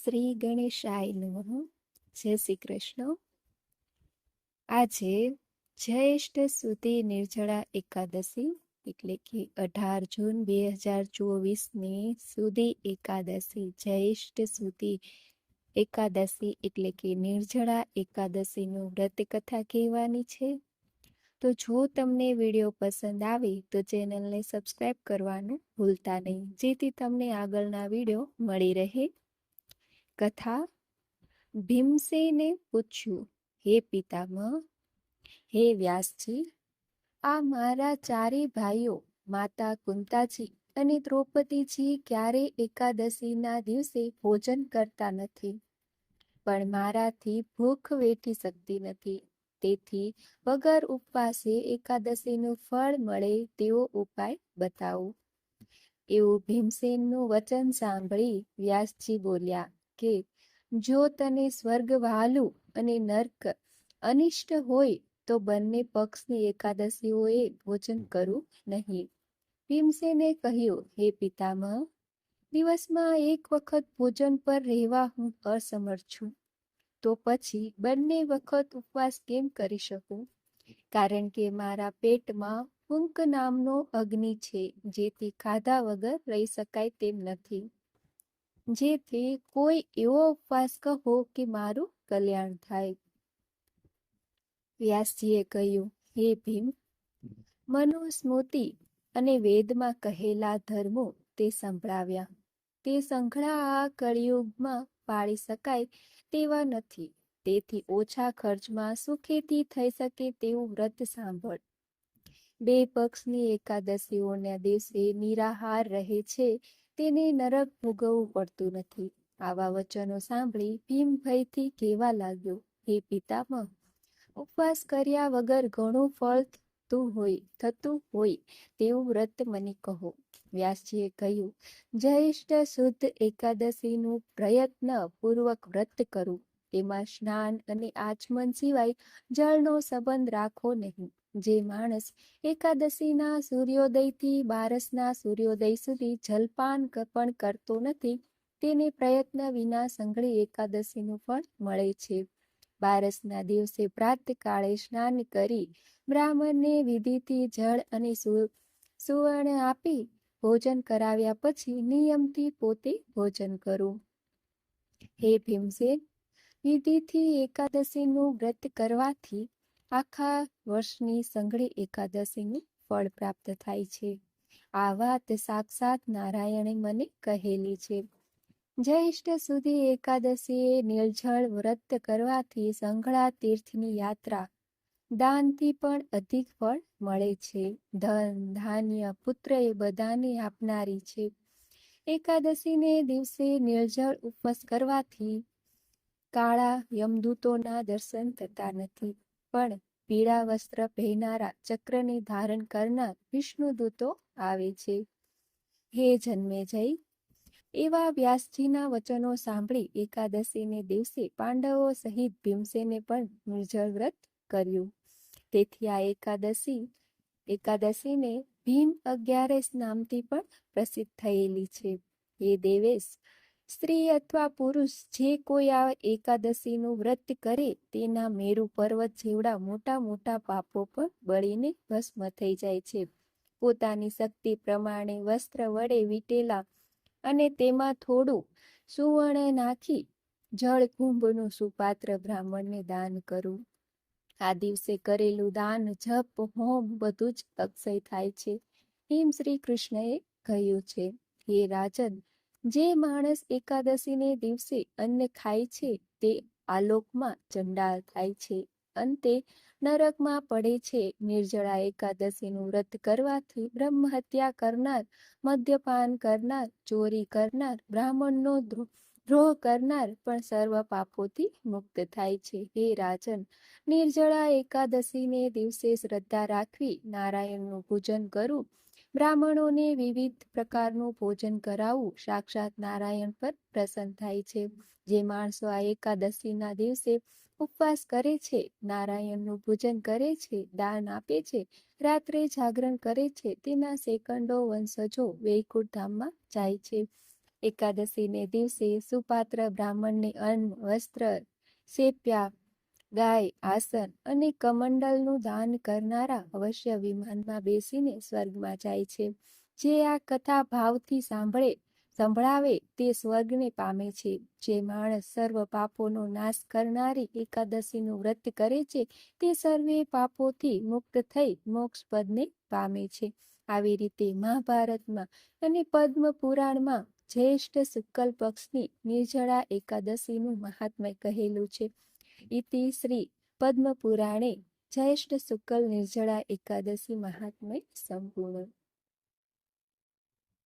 શ્રી ગણેશાય નમઃ. જય શ્રી કૃષ્ણ. આજે જ્યેષ્ઠ સુધી નિર્જળા એકાદશી એટલે કે અઢાર જૂન બે હજાર ચોવીસની સુધી એકાદશી, જ્યેષ્ઠ સુધી એકાદશી એટલે કે નિર્જળા એકાદશીનું વ્રત કથા કહેવાની છે. તો જો તમને વીડિયો પસંદ આવે તો ચેનલને સબસ્ક્રાઈબ કરવાનું ભૂલતા નહીં, જેથી તમને આગળના વીડિયો મળી રહે. કથા ભીમસેને પૂછ્યું, હે પિતામહ, હે વ્યાસજી, આ મારા ચારે ભાઈઓ, માતા કુંતાજી અને દ્રૌપદીજી ક્યારે એકાદશીના દિવસે ભોજન કરતા નથી? પણ મારાથી ભૂખ વેઠી શકતી નથી. તેથી વગર ઉપવાસે એકાદશીનું ફળ મળે તેવો ઉપાય બતાવો. એવું ભીમસેનનું વચન સાંભળી વ્યાસજી બોલ્યા કે જો તને સ્વર્ગ વહાલું અને નર્ક અનિષ્ટ હોય, તો બંને પક્ષની એકાદશીઓએ ભોજન કરવું નહીં. ભીમસેને કહ્યું, હે પિતામહ, દિવસમાં એક વખત ભોજન પર રહેવા હું અસમર્થ છું. તો પછી બંને વખત ઉપવાસ કેમ કરી શકું? કારણ કે મારા પેટમાં હુંક નામનો અગ્નિ છે, જેથી ખાધા વગર રહી શકાય તેમ નથી. જેથી કોઈ એવો ઉપવાસ કહો કે મારું કલ્યાણ થાય. વ્યાસજીએ કહ્યું, હે ભીમ, મનુસ્મૃતિ અને વેદમાં કહેલા ધર્મો તે સંભળાવ્યા. તે સંઘળા આ કળિયુગમાં પાળી શકાય તેવા નથી. તેથી ઓછા ખર્ચમાં સુખેથી થઈ શકે તેવું વ્રત સાંભળ. બે પક્ષની એકાદશીઓના દિવસે નિરાહાર રહે છે, તેને નરક ભોગવવું પડતું નથી. આવા વચનો સાંભળી ભીમ ભયથી કહેવા લાગ્યો, હે પિતામહ, ઉપવાસ કર્યા વગર ઘણું ફળ થતું હોય થતું હોય તેવું વ્રત મને કહો. વ્યાસજીએ કહ્યું, જયષ્ઠ શુદ્ધ એકાદશીનું પ્રયત્ન પૂર્વક વ્રત કરું. તેમાં સ્નાન અને આચમન સિવાય જળનો સંબંધ રાખો નહીં. જે માણસ એકાદશીના સૂર્યોદયથી બારસના સૂર્યોદય સુધી જલપાન પણ કરતો નથી, તેને પ્રયત્ન વિના સંઘળી એકાદશીનું ફળ મળે છે. બારસના દિવસે પ્રાતકાળે સ્નાન કરી બ્રાહ્મણને વિધિથી જળ અને સુવર્ણ આપી ભોજન કરાવ્યા પછી નિયમથી પોતે ભોજન કરવું હે ભીમસેન, વિધિથી એકાદશીનું વ્રત કરવાથી આખા વર્ષની સંઘળી એકાદશીનું ફળ પ્રાપ્ત થાય છે. આ વાત સાક્ષાત નારાયણે મને કહેલી છે. જ્યેષ્ઠ સુધી એકાદશીએ નિર્જળ વ્રત કરવાથી સંઘળા તીર્થની યાત્રા દાનથી પણ અધિક ફળ મળે છે. ધન, ધાન્ય પુત્ર એ બધાને આપનારી છે. એકાદશીને દિવસે નિર્જળ ઉપવાસ કરવાથી કાળા યમદૂતોના દર્શન થતા નથી. પણ પીળા વસ્ત્ર પહેરનારા ચક્રને ધારણ કરનાર વિષ્ણુદૂતો આવે છે. હે જન્મે જય. એવા વ્યાસજીના વચનો સાંભળી એકાદશીને દિવસે પાંડવો સહિત ભીમસેને પણ નિર્જળ વ્રત કર્યું. તેથી આ એકાદશી, એકાદશીને ભીમ અગિયારસ નામથી પણ પ્રસિદ્ધ થયેલી છે. એ દેવેશ સ્ત્રી અથવા પુરુષ જે કોઈ આ એકાદશીનું વ્રત કરે, તેના મેરુ પર્વત જેવડા મોટા મોટા પાપો પણ બળીને ભસ્મ થઈ જાય છે. પોતાની શક્તિ પ્રમાણે વસ્ત્ર વડે વીટેલા અને તેમાં થોડું સુવર્ણ નાખી જળ કુંભનું સુપાત્ર બ્રાહ્મણને દાન કરવું આ દિવસે કરેલું દાન, જપ, હોમ બધું જ અક્ષય થાય છે. એમ શ્રી કૃષ્ણએ કહ્યું છે. હે રાજન જે માણસ એકાદશીને દિવસે અન્ન ખાય છે, તે આલોકમાં ચંડાલ થાય છે. અંતે નરકમાં પડે છે. નિર્જળા એકાદશીનું વ્રત કરવાથી બ્રહ્મ હત્યા કરનાર, મદ્યપાન કરનાર, ચોરી કરનાર, બ્રાહ્મણનો દ્રોહ કરનાર પણ સર્વ પાપોથી મુક્ત થાય છે. હે રાજન, નિર્જળા એકાદશીને દિવસે શ્રદ્ધા રાખવી, નારાયણનું પૂજન કરવું બ્રાહ્મણોને વિવિધ પ્રકારનું ભોજન કરાવવું સાક્ષાત નારાયણ પર પ્રસન્ન થાય છે. જે માણસો આ એકાદશીના દિવસે ઉપવાસ કરે છે, નારાયણનું ભોજન કરે છે, દાન આપે છે, રાત્રે જાગરણ કરે છે, તેના સેકન્ડો વંશજો વૈકુંઠ ધામમાં જાય છે. એકાદશીને દિવસે સુપાત્ર બ્રાહ્મણને અન્ન, વસ્ત્ર, સેપ્યા ગાય, આસન અને કમંડલનું દાન કરનારા અવશ્ય વિમાનમાં બેસીને સ્વર્ગમાં જાય છે. જે આ કથા ભાવથી સાંભળે, સંભળાવે તે સ્વર્ગને પામે છે. જે માણસ સર્વ પાપોનો નાશ કરનારી એકાદશીનું વ્રત કરે છે, તે સર્વે પાપોથી મુક્ત થઈ મોક્ષ પદને પામે છે. આવી રીતે મહાભારતમાં અને પદ્મ પુરાણમાં જ્યેષ્ઠ શુક્લ પક્ષની નિર્જળા એકાદશીનું મહાત્મય કહેલું છે. ઇતિ શ્રી પદ્મપુરાણે પુરાણે જ્યેષ્ઠ શુક્લ નિર્જળા એકાદશી મહાત્મય સંપૂર્ણ